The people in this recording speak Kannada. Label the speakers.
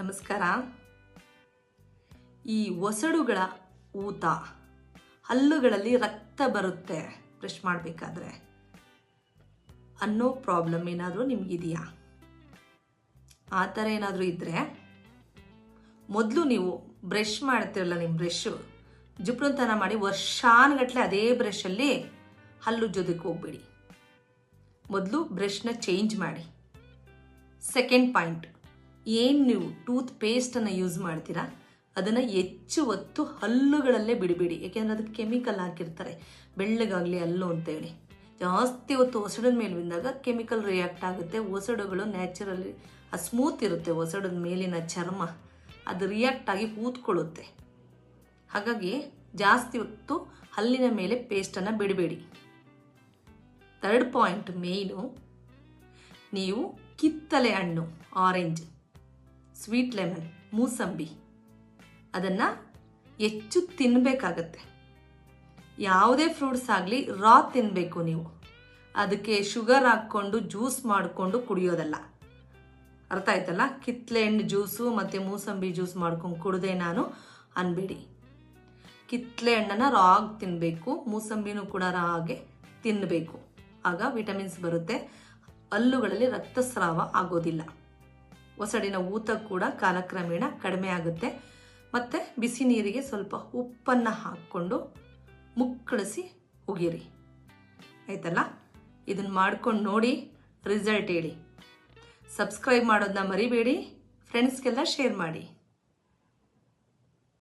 Speaker 1: ನಮಸ್ಕಾರ. ಈ ಒಸಡುಗಳ ಊತ ಹಲ್ಲುಗಳಲ್ಲಿ ರಕ್ತ ಬರುತ್ತೆ, ಬ್ರಷ್ ಮಾಡಬೇಕಾದ್ರೆ. ಅನ್ನೋ ಪ್ರಾಬ್ಲಮ್ ಏನಾದರೂ ನಿಮಗಿದೆಯಾ? ಆ ಥರ ಏನಾದರೂ ಇದ್ದರೆ ಮೊದಲು ನೀವು ಬ್ರಷ್ ಮಾಡ್ತಿರಲ್ಲ ನಿಮ್ಮ ಬ್ರಷ್ಷು ಜುಪ್ರಂತನ ಮಾಡಿ ವರ್ಷಾನುಗಟ್ಲೆ ಅದೇ ಬ್ರಷಲ್ಲಿ ಹಲ್ಲು ಜೊತೆಗೆ ಹೋಗ್ಬೇಡಿ. ಮೊದಲು ಬ್ರಷ್ನ ಚೇಂಜ್ ಮಾಡಿ. ಸೆಕೆಂಡ್ ಪಾಯಿಂಟ್ ಏನು ನೀವು ಟೂತ್ ಪೇಸ್ಟನ್ನು ಯೂಸ್ ಮಾಡ್ತೀರಾ? ಅದನ್ನು ಹೆಚ್ಚು ಹೊತ್ತು ಹಲ್ಲುಗಳಲ್ಲೇ ಬಿಡಬೇಡಿ. ಯಾಕೆಂದರೆ ಅದಕ್ಕೆ ಕೆಮಿಕಲ್ ಹಾಕಿರ್ತಾರೆ. ಬೆಳ್ಳಗಾಗಲಿ, ಹಲ್ಲು ಅಂತೇಳಿ ಜಾಸ್ತಿ ಹೊತ್ತು ಒಸಡಿನ ಮೇಲೆ ಬಿದ್ದಾಗ ಕೆಮಿಕಲ್ ರಿಯಾಕ್ಟ್ ಆಗುತ್ತೆ. ಒಸಡುಗಳು ನ್ಯಾಚುರಲಿ ಸ್ಮೂತ್ ಇರುತ್ತೆ. ಒಸಡಿನ ಮೇಲಿನ ಚರ್ಮ, ಅದು ರಿಯಾಕ್ಟ್ ಆಗಿ ಕೂತ್ಕೊಳ್ಳುತ್ತೆ. ಹಾಗಾಗಿ ಜಾಸ್ತಿ ಹೊತ್ತು ಹಲ್ಲಿನ ಮೇಲೆ ಪೇಸ್ಟನ್ನು ಬಿಡಬೇಡಿ. ಥರ್ಡ್ ಪಾಯಿಂಟ್ ಮೇಯ್ನು ನೀವು ಕಿತ್ತಲೆ ಹಣ್ಣು ಆರೆಂಜ್ ಸ್ವೀಟ್ ಲೆಮನ್, ಮೂಸಂಬಿ. ಅದನ್ನು ಹೆಚ್ಚು ತಿನ್ನಬೇಕಾಗತ್ತೆ ಯಾವುದೇ ಫ್ರೂಟ್ಸ್ ಆಗಲಿ ರಾ ತಿನ್ನಬೇಕು ನೀವು. ಅದಕ್ಕೆ ಶುಗರ್ ಹಾಕ್ಕೊಂಡು, ಜ್ಯೂಸ್ ಮಾಡಿಕೊಂಡು ಕುಡಿಯೋದಲ್ಲ. ಅರ್ಥ ಆಯ್ತಲ್ಲ? ಕಿತ್ತಲೆ ಹಣ್ಣು ಜ್ಯೂಸು ಮತ್ತು ಮೂಸಂಬಿ ಜ್ಯೂಸ್ ಮಾಡ್ಕೊಂಡು ಕುಡಿದೆ ನಾನು ಅನ್ಬೇಡಿ. ಕಿತ್ತಲೆ ಹಣ್ಣನ್ನು ರಾಗ್ ತಿನ್ನಬೇಕು ಮೂಸಂಬಿನೂ ಕೂಡ ರಾಗೆ ತಿನ್ನಬೇಕು ಆಗ ವಿಟಮಿನ್ಸ್ ಬರುತ್ತೆ. ಹಲ್ಲುಗಳಲ್ಲಿ ರಕ್ತಸ್ರಾವ ಆಗೋದಿಲ್ಲ. ಒಸಡಿನ ಊತ ಕೂಡ ಕಾಲಕ್ರಮೇಣ ಕಡಿಮೆ ಆಗುತ್ತೆ. ಮತ್ತು ಬಿಸಿ ನೀರಿಗೆ ಸ್ವಲ್ಪ ಉಪ್ಪನ್ನು ಹಾಕ್ಕೊಂಡು ಮುಕ್ಕಳಿಸಿ ಉಗಿರಿ ಆಯ್ತಲ್ಲ? ಇದನ್ನು ಮಾಡ್ಕೊಂಡು ನೋಡಿ ರಿಸಲ್ಟ್ ಹೇಳಿ. ಸಬ್ಸ್ಕ್ರೈಬ್ ಮಾಡೋದನ್ನ ಮರಿಬೇಡಿ. ಫ್ರೆಂಡ್ಸ್ಗೆಲ್ಲ ಶೇರ್ ಮಾಡಿ.